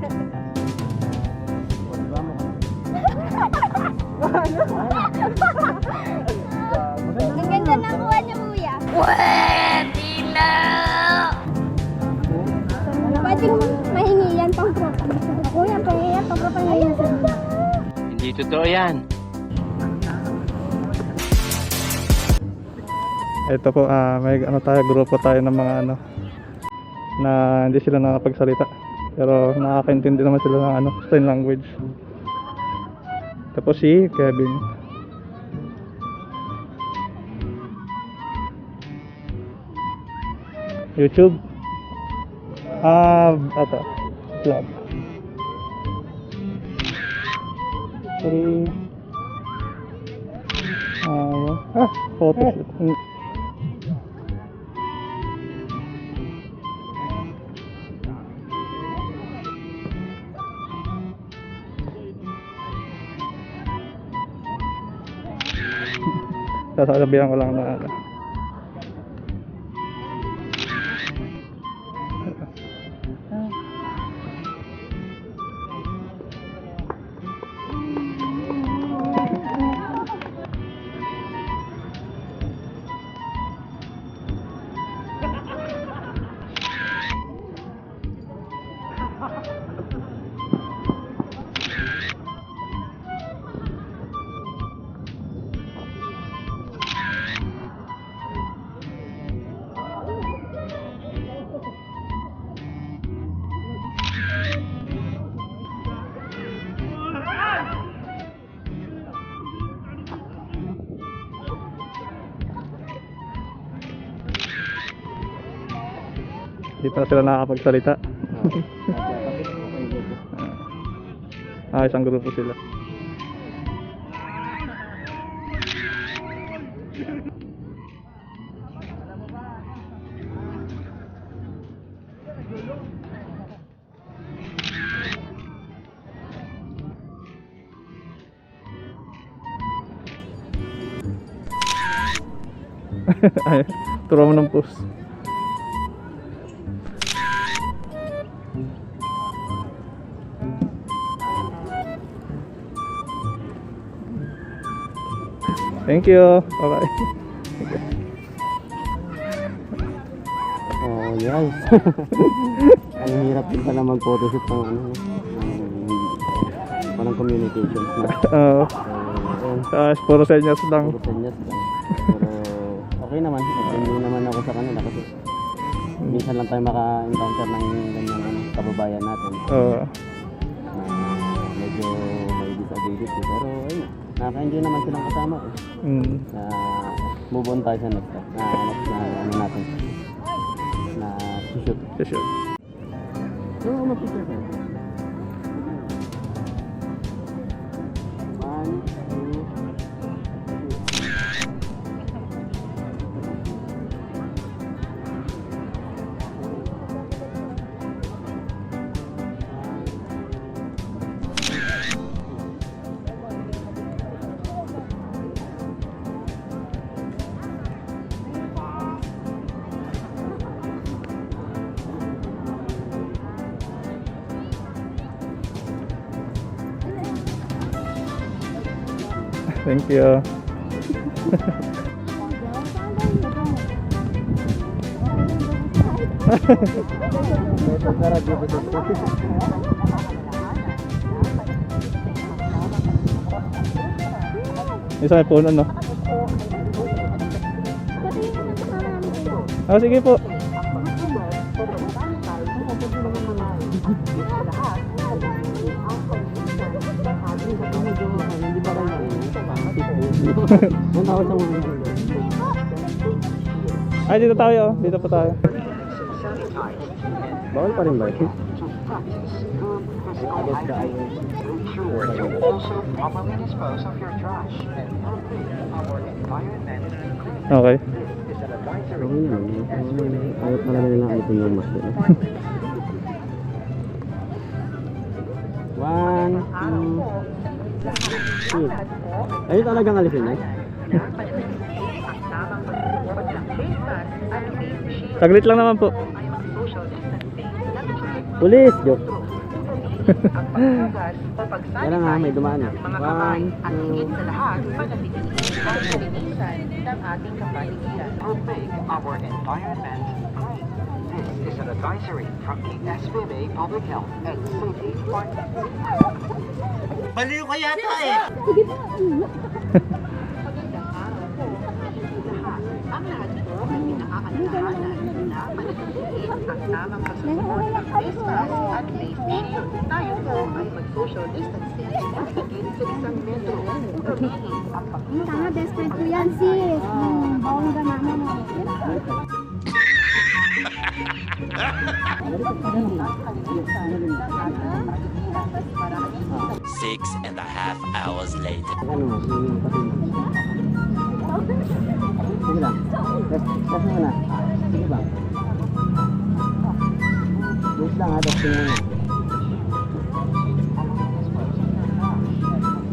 Ang ganda ng kuha niya, kuya. Pwedeng mahingi yan pang tropa. Kuya, pahingi yan pang tropa ngayon. Hindi totoo yan. Ito po, ah, may ano tayo, grupo tayo ng mga ano na hindi sila nakapagsalita. Pero nakakaintindi naman sila ng ano, sign language. Tapos si Kevin. YouTube. Ah, ito. Vlog. Three. Ah, ah, photos. Mm. Sasabihan ko lang na ano. Hindi pa sila nakakapagsalita. ah, isang grupo sila. Turo mo ng post. Thank you. Bye-bye. Oh, yes. Ang hirap din pala mag-photoshoot ng ano, ng parang communications na. Oo. Ayun, Ah, puro senyas lang. puro senyas lang. Pero okay naman, hindi naman ako sa kanila kasi minsan lang tayo maka-encounter ng ganyan ano, kababayan natin Oo. na medyo may disability. Pero ayun, nakaka-enjoy naman silang kasama eh. Mm. na move on tayo sa next step na next na ano natin na shoot Sure. so mag-picture Thank you. Isa may puno, no? Ah, sige po. hindi Ang tawag sa mga Ay, dito tayo. Dito pa tayo. Bawal pa rin ba Okay. Ayaw talaga nila item yung mas din. One, two, three. Ayun talagang alisin eh. Saglit lang naman po. Pulis! Joke. Kaya nga, may dumaan eh. ng mga kamay One, at two, higit sa lahat, panatilihin ang kalinisan ng ating kapaligiran. Make our environment. This is an advisory from the SBMA Public Health and Safety Department. Ang lahat po ay pinakakalahanan na tamang pagsusunod ng face mask at face shield. Tayo po ay mag-social distancing at higit sa isang metro. Gamitin ang pag- Tanga, best friend ko yan, sis. Bongga mama mo. Six and a half hours later. Ano mo. Sige lang. Na. Sige ba? Wait lang ha, testing muna.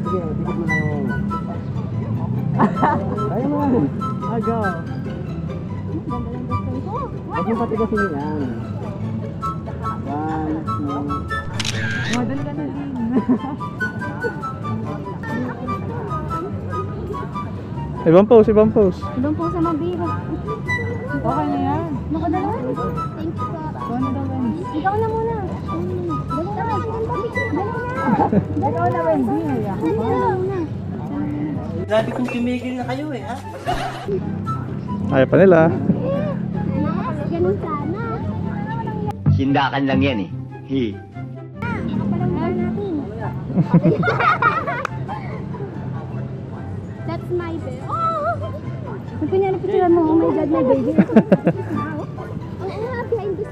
Sige, dikit mo na yung... Kaya mo yan. Aga. Huwag yung patigasin yan. One, two, Ibang pose, ibang pose. Doon po sa mabira. Okay na yan. Nakadalawa? Thank you po. Ikaw na muna. Dali na. Dali na. Ikaw na, Wendy. Dali na. Grabe kung tumigil na kayo eh, ha? Ayaw pa nila. Yes, ganun sana. Sindakan lang yan eh. Hi. That's my baby. Oh! Kunyari picture mo, oh my God, my baby. Scenes.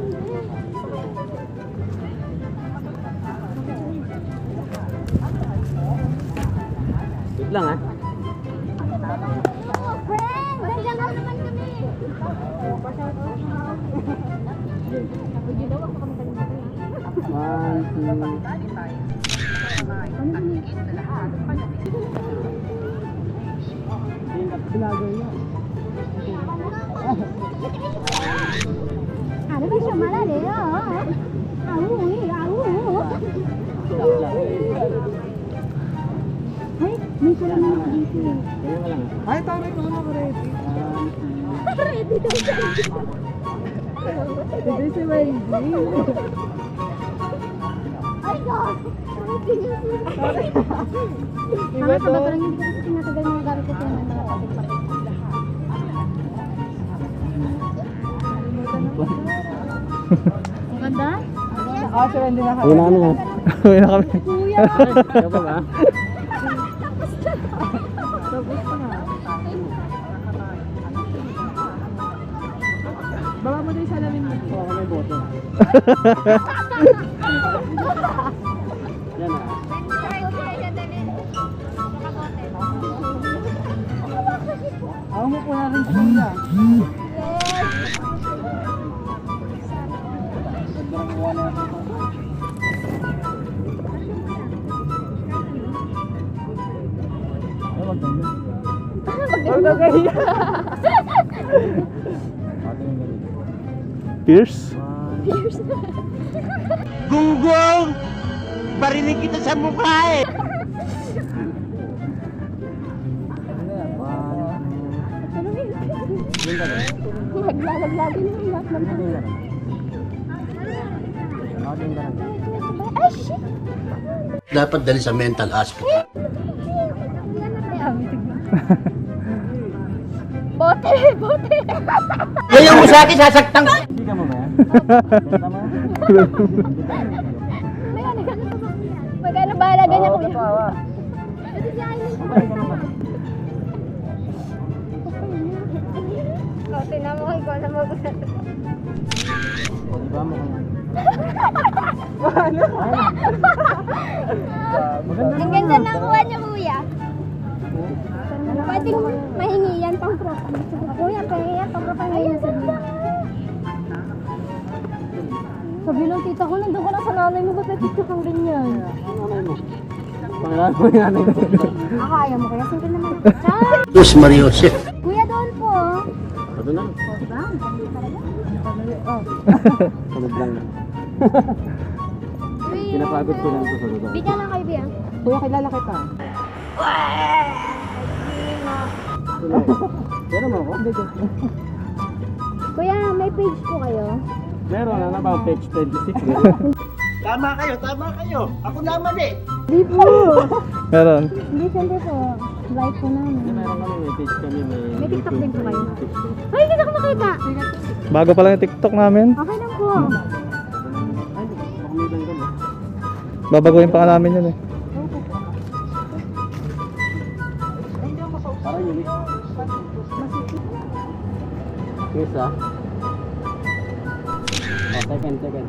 wait lang ha. Oh, friend! Naman. One, two, Ano ba siya malali? Awu, awu. Ay, may salamin ako dito. eh. Ay, tama ko na ko rin. Ready daw siya. Hindi si Wendy. Ay, God! Mga ka ba parang hindi ko kasi tinatagal mga gamit ko yung mga kapit-kapit. Ang ganda? Ah, si Wendy na na kami. Uwi na kami. Kuya! Pa ba? Baba mo na yung salamin mo. Oo, may boto. Na rin si Kuya. Pierce? Gunggong! Barinig kita sa mukha eh! Naglalaglagan yung lahat ng Ay, shit! dapat dali sa mental hospital. Bote! Bote! Ngayon mo sa akin, sasaktan ka! Hindi ka mo ba yan? Benta mo yan? Magkano bahala ganyan Oo, kuya? Ito si Aileen. Oh, mo kung ikaw na mag- O, di ba mo kanya? Ang ganda ng kuha niya, kuya. Pwedeng mahingi yan pang profile. Kuya, kaya yan pang profile ngayon na sabi. Ng tita ko, nandun ko na sa nanay mo, ba't picture kang ganyan? Ano nanay mo? Pangalan mo yung nanay mo. Ako, ayaw mo kaya, simple naman. Diyos Maria Sunod lang. Pinapagod ko lang ito sa totoo. Bigyan lang kayo, Bia. Kuya, kilala kita. Pero mo ako? Kuya, may page po kayo. Meron na naman page 26. Tama kayo, tama kayo. Ako naman eh. Hindi po. Meron. Hindi, siyempre po. Like po namin. Meron kami, may page kami, may... May TikTok din po kayo? Ay, hindi ako makita. Bago pa lang yung TikTok namin. Okay lang po. Lang kami. Babaguhin pa nga namin yun eh. Parang unique. Yes, ah. Oh, second, second.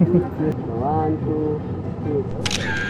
One, two, three.